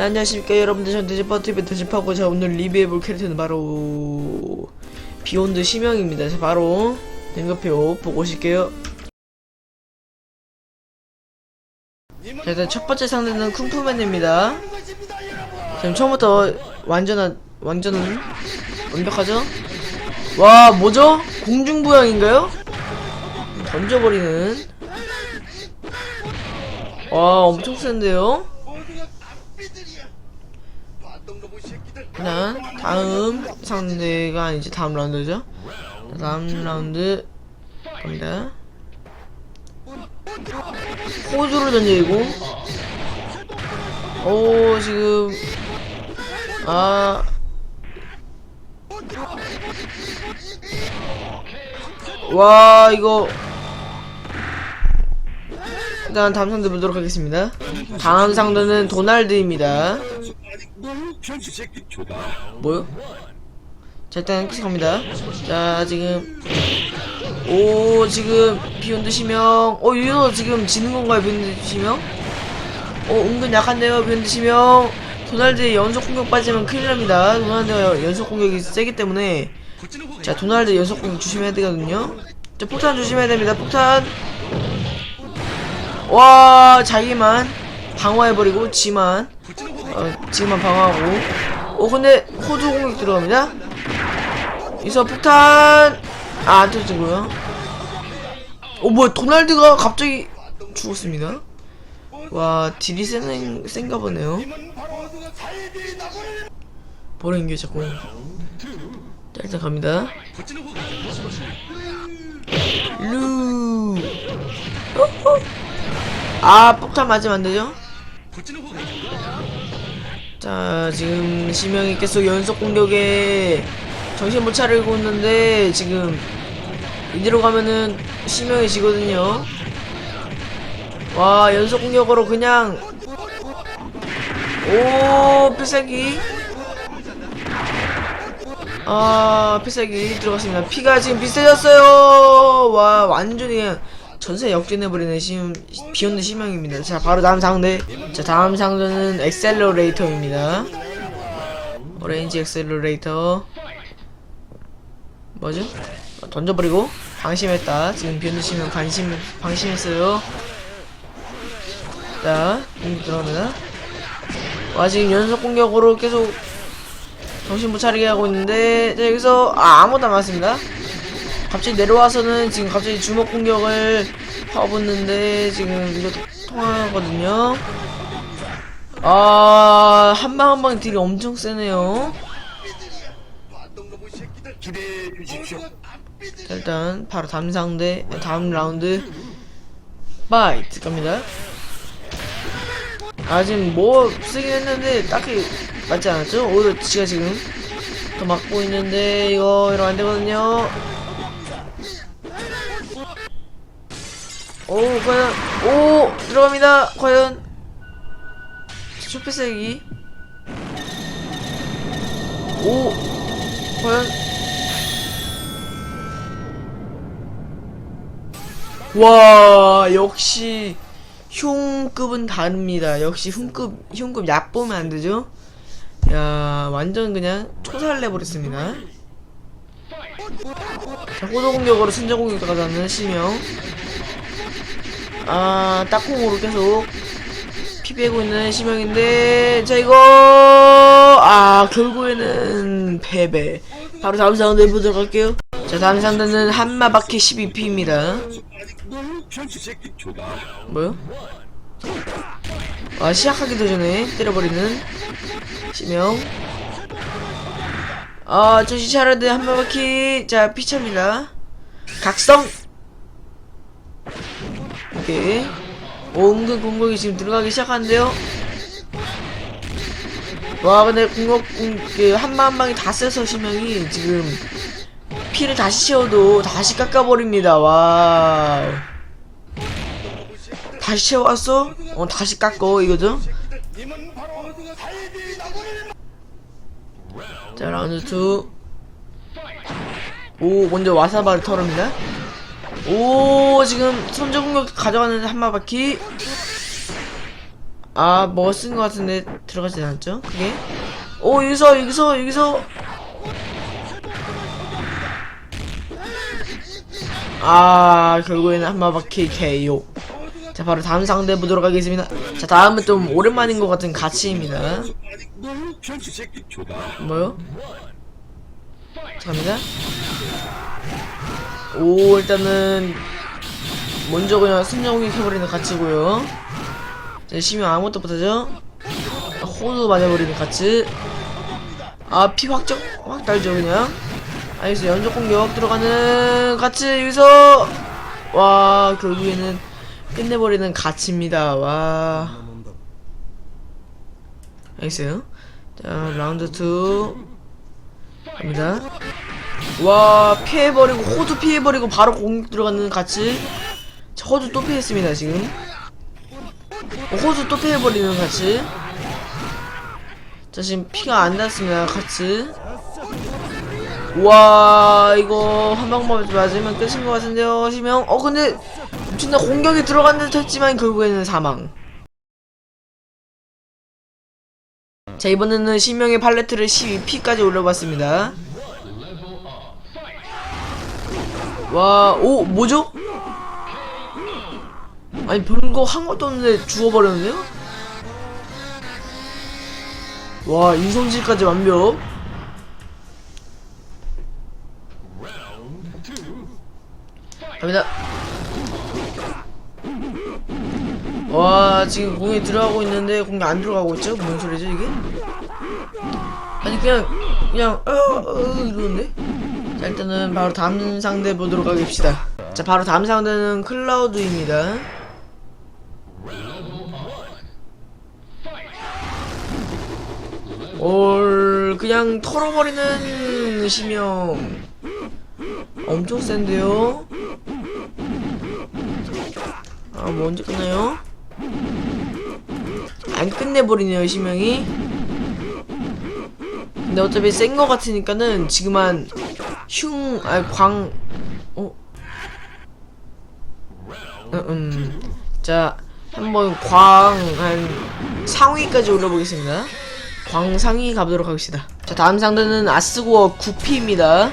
네, 안녕하십니까 여러분들 전 돼지파트입의 돼지파고 자 오늘 리뷰해볼 캐릭터는 바로 비욘드 심형입니다 자 바로 등급표 보고 오실게요 자 일단 첫 번째 상대는 쿵푸맨입니다 지금 처음부터 완전한 완전은 완벽하죠? 와 뭐죠? 공중부양인가요? 던져버리는 와 엄청 센데요? 일단 다음 상대가 아니지 다음 라운드죠 다음 라운드 갑니다 호주를 던지고 오 지금 아 와, 이거. 일단 다음 상대 보도록 하겠습니다. 다음 상대는 도날드입니다. 뭐요? 자, 일단 시작합니다. 자, 지금. 오, 지금 비욘드 시명. 어, 유노 지금 지는 건가요, 비욘드 시명? 어, 은근 약한데요, 비욘드 시명. 도날드의 연속 공격 빠지면 큰일 납니다. 도날드가 연속 공격이 세기 때문에. 자, 도날드 연속 공격 조심해야 되거든요. 자, 폭탄 조심해야 됩니다. 폭탄. 와, 자기만 방어해버리고, 지만. 어, 지만 방어하고. 어, 근데, 호주 공격 들어갑니다. 여기서 폭탄. 아, 안 터지고요. 어, 뭐야, 도날드가 갑자기 죽었습니다. 와, 딜이 센, 센가 보네요. 버리는 게 자꾸. 자, 일단 갑니다. 루. 어허. 아, 폭탄 맞으면 안 되죠? 자, 지금 심형이 계속 연속 공격에 정신 못 차리고 있는데 지금 이대로 가면은 심형이 지거든요. 와, 연속 공격으로 그냥 오, 필살기. 아, 필살기 들어갔습니다. 피가 지금 비슷해졌어요. 와, 완전히 그냥 전세 역전해버리는 심, 비욘드 심형입니다. 자, 바로 다음 상대. 자, 다음 상대는 엑셀러레이터입니다. 오렌지 엑셀러레이터. 뭐죠? 어, 던져버리고 방심했다. 지금 비욘드 심형 방심, 방심했어요. 자, 공격 들어갑니다. 와, 지금 연속 공격으로 계속 정신 못 차리게 하고 있는데 자, 여기서 아, 아무도 안 맞습니다. 갑자기 내려와서는 지금 갑자기 주먹 공격을 퍼붓는데 지금 이거 통하거든요. 아, 한방 한방 딜이 엄청 세네요. 자, 일단 바로 다음 상대 다음 라운드 파이트 갑니다. 아 지금 뭐 쓰긴 했는데 딱히 맞지 않았죠? 오히려 지가 지금 더 막고 있는데 이거 이러면 안 되거든요. 오 과연 오 들어갑니다. 과연 쇼패스기 오 과연 와 역시 흉급은 다릅니다. 역시 흉급 흉급 약 보면 안 되죠? 야 완전 그냥 초살 내 버렸습니다. 자, 호도 공격으로 순정 공격 가자는 심형. 아 딱콩으로 계속 피 빼고 있는 심형인데 자 이거 아 결국에는 패배. 바로 다음 상대 보도록 할게요. 자 다음 상대는 한마바퀴 12피입니다. 뭐요? 아 시작하기도 전에 때려버리는 심형 아 차려야 돼 한바퀴 자 피차입니다 각성 오케이 오 은근 공격이 지금 들어가기 시작하는데요. 와 근데 공격 그 한방 한 방이 다 세서 심형이 지금 피를 다시 채워도 다시 깎아버립니다. 와. 다시 채워왔어? 어 다시 깎어 이거죠? 자 라운드 2 오 먼저 와사바를 털읍니다 오 지금 선제 공격 가져가는 한마바퀴 아, 뭐쓴것 같은데 들어가지 않았죠? 그게? 오, 여기서, 여기서, 여기서. 아, 결국에는 한마바퀴 KO. 자, 바로 다음 상대 보도록 하겠습니다. 자, 다음은 좀 오랜만인 것 같은 가치입니다. 뭐요? 갑니다. 오, 일단은 먼저 그냥 승정이 해버리는 가치고요. 자, 시면 아무것도 못하죠? 호두 맞아버리는 가치. 아, 피 확정, 확 달죠, 그냥. 알겠어, 연속 공격 들어가는 가치, 여기서! 와, 결국에는 끝내버리는 가치입니다, 와. 알겠어요? 자, 라운드 2. 갑니다. 와, 피해버리고, 호두 피해버리고, 바로 공격 들어가는. 자, 호두 또 피했습니다, 지금. 어, 호두 또 피해버리는 같이 자 지금 피가 안 났습니다 같이 와 이거 한 방만 맞으면 끝인 것 같은데요 시명 어 근데 진짜 공격이 들어간 듯 했지만 결국에는 사망 자 이번에는 시명의 팔레트를 12피까지 올려봤습니다 와 오 뭐죠? 아니 별거 한 것도 없는데 죽어버렸는데요? 와 인성질까지 완벽 갑니다 와 지금 공이 들어가고 있는데 공이 안 들어가고 있죠? 무슨 소리죠 이게? 아니 그냥 그냥 어, 어 이러는데? 자 일단은 바로 다음 상대 보도록 하겠습니다 자 바로 다음 상대는 클라우드입니다 올 그냥 털어버리는 시명 엄청 센데요 아 뭐 언제 끝나요? 안 끝내버리네요 시명이 근데 어차피 센 거 같으니까는 지금 한 흉, 아, 광, 어? 음, 음. 자, 한번 광, 한 상위까지 올려보겠습니다. 광상위 가보도록 하겠습니다. 자, 다음 상대는 아스고어 9피입니다.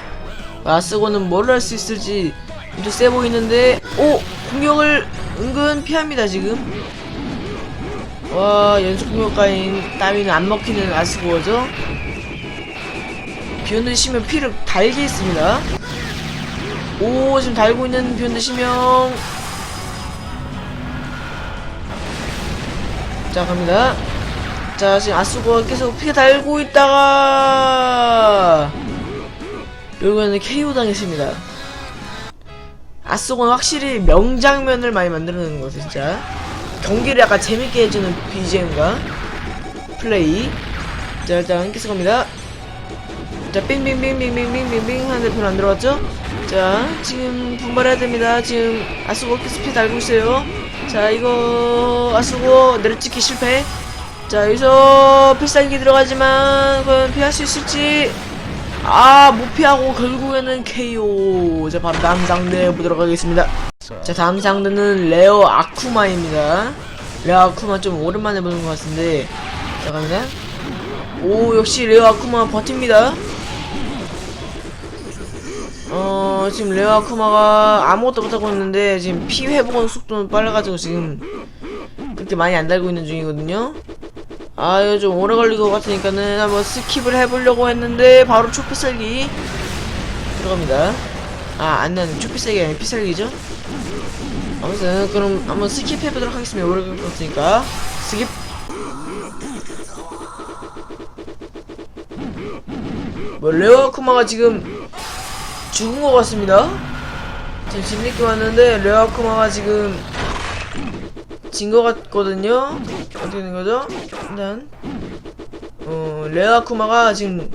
아스고는 뭘할수 있을지 엄청 세 보이는데, 오! 공격을 은근 피합니다, 지금. 와, 연속 공격 가인 따위는 안 먹히는 아스고어죠? 비욘드 시면 피를 달게 했습니다. 오, 지금 달고 있는 비욘드 시명. 자, 갑니다. 자, 지금 아수고 계속 피가 달고 있다가 결국에는 KO 당했습니다. 아수고는 확실히 명장면을 많이 만들어내는 것 같아요, 진짜. 경기를 약간 재밌게 해주는 BGM과 플레이. 자, 일단 계속 갑니다. 자, 빙빙빙빙빙빙빙빙 하는데 별로 안 들어갔죠? 자, 지금 분발해야 됩니다. 지금 아수고 계속 피 달고 있어요. 자, 이거 아수고 내려찍기 실패. 자, 여기서 필살기 들어가지만 과연 피할 수 있을지. 아, 못 피하고 결국에는 KO. 자, 바로 다음 상대 보도록 하겠습니다. 자, 다음 상대는 레어 아쿠마입니다. 레어 아쿠마 좀 오랜만에 보는 것 같은데. 자, 갑니다. 오, 역시 레어 아쿠마 버팁니다. 어, 지금 레어 아쿠마가 아무것도 못하고 있는데, 지금 피 회복 속도는 빨라가지고 지금 그렇게 많이 안 달고 있는 중이거든요. 아, 이거 좀 오래 걸릴 것 같으니까는 한번 스킵을 해보려고 했는데, 바로 초피살기 들어갑니다. 아, 안 나는 초피살기 아니라 피살기죠? 아무튼, 그럼 한번 스킵 해보도록 하겠습니다. 오래 걸릴 것 같으니까. 스킵. 뭐, 레어 아쿠마가 지금 죽은 것 같습니다. 지금 진리기 왔는데, 레어 아쿠마가 지금 진 것 같거든요. 어떻게 된 거죠? 일단 어 레아쿠마가 지금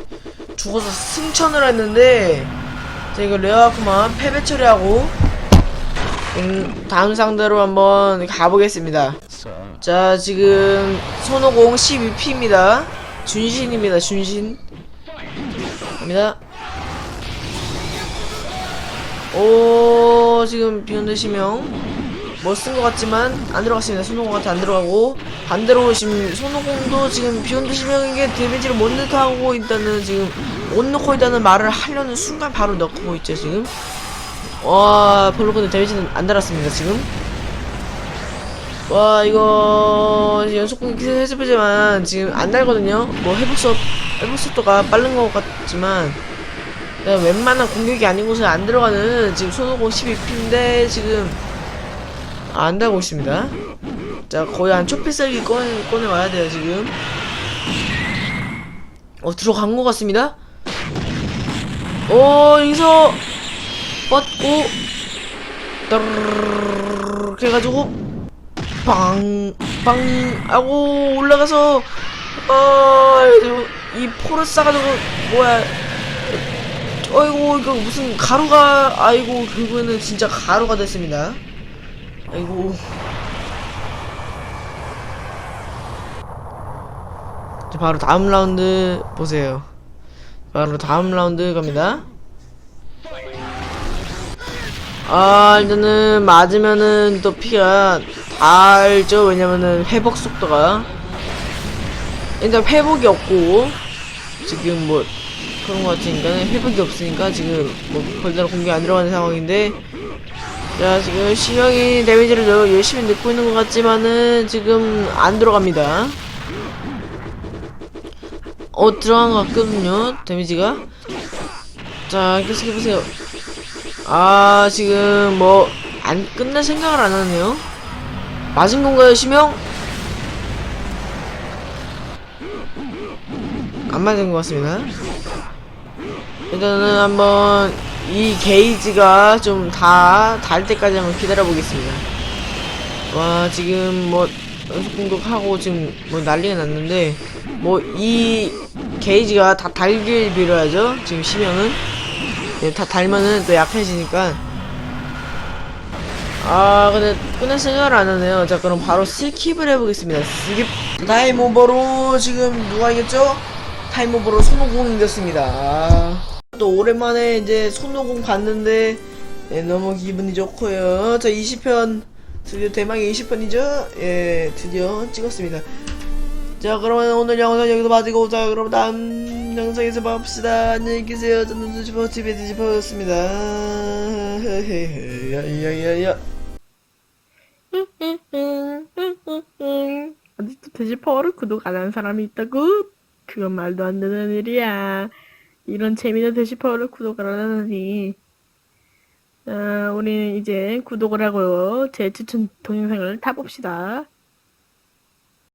죽어서 승천을 했는데 자 이거 레아쿠마 패배 처리하고 음, 다음 상대로 한번 가보겠습니다. 자 지금 손오공 12피입니다. 준신입니다. 준신 갑니다. 오 지금 비욘드 시명 뭐쓴것 같지만 안 들어갔습니다. 손오공한테 안 들어가고 반대로 지금 손오공도 지금 비욘드 심형에게 데미지를 못 넣고 있다는 지금 못 넣고 있다는 말을 하려는 순간 바로 넣고 있죠 지금. 와 별로 근데 데미지는 안 달았습니다 지금. 와 이거 연속 공격 해주지만 지금 안 달거든요. 뭐 회복 속 회복 속도가 빠른 것 같지만 네, 웬만한 공격이 아니고서 안 들어가는 지금 손오공 12피인데 지금 안 달고 있습니다. 자 거의 한 초필살기 꺼내 꺼내 와야 돼요 지금. 어 들어간 것 같습니다. 어 여기서 뻗고 이렇게 해가지고 빵, 빵, 하고 올라가서, 어, 이 포를 싸가지고, 뭐야, 어이구, 이거 무슨 가루가, 아이고, 결국에는 진짜 가루가 됐습니다. 아이고. 자, 바로 다음 라운드 보세요. 바로 다음 라운드 갑니다. 아 일단은 맞으면은 또 피가 달죠 왜냐면은 회복 속도가 일단 회복이 없고 지금 뭐 그런 거 같으니까 회복이 없으니까 지금 뭐 별다른 공격 안 들어가는 상황인데 자 지금 시명이 데미지를 여- 열심히 넣고 있는 것 같지만은 지금 안 들어갑니다 어 들어간 것 같거든요 데미지가 자 계속 해보세요 아 지금 뭐 안 끝낼 생각을 안 하네요. 맞은 건가요, 시명? 안 맞은 것 같습니다. 일단은 한번 이 게이지가 좀 다 달 때까지 한번 기다려 보겠습니다. 와 지금 뭐 연속 공격하고 지금 뭐 난리가 났는데 뭐 이 게이지가 다 달길 빌어야죠. 지금 시명은. 네, 다 달면은 또 약해지니까 아 근데 끝낼 생각을 안 하네요 자 그럼 바로 스킵을 해보겠습니다 스킵 타임 오버로 지금 누가 이겼죠? 타임 오버로 손오공 이겼습니다 아, 또 오랜만에 이제 손오공 봤는데 예, 너무 기분이 좋고요 자 20편 드디어 대망의 20편이죠? 예 드디어 찍었습니다 자 그러면 오늘 영상 여기서 마치고 자 그럼 다음 영상에서 봅시다 안녕히 계세요 저는 두지퍼TV의 두지퍼였습니다 야야야야 아직도 돼지파워를 구독 안 한 사람이 있다고? 그건 말도 안 되는 일이야. 이런 재미있는 돼지파워를 구독을 안 하다니. 아, 우리는 이제 구독을 하고 제 추천 동영상을 타봅시다.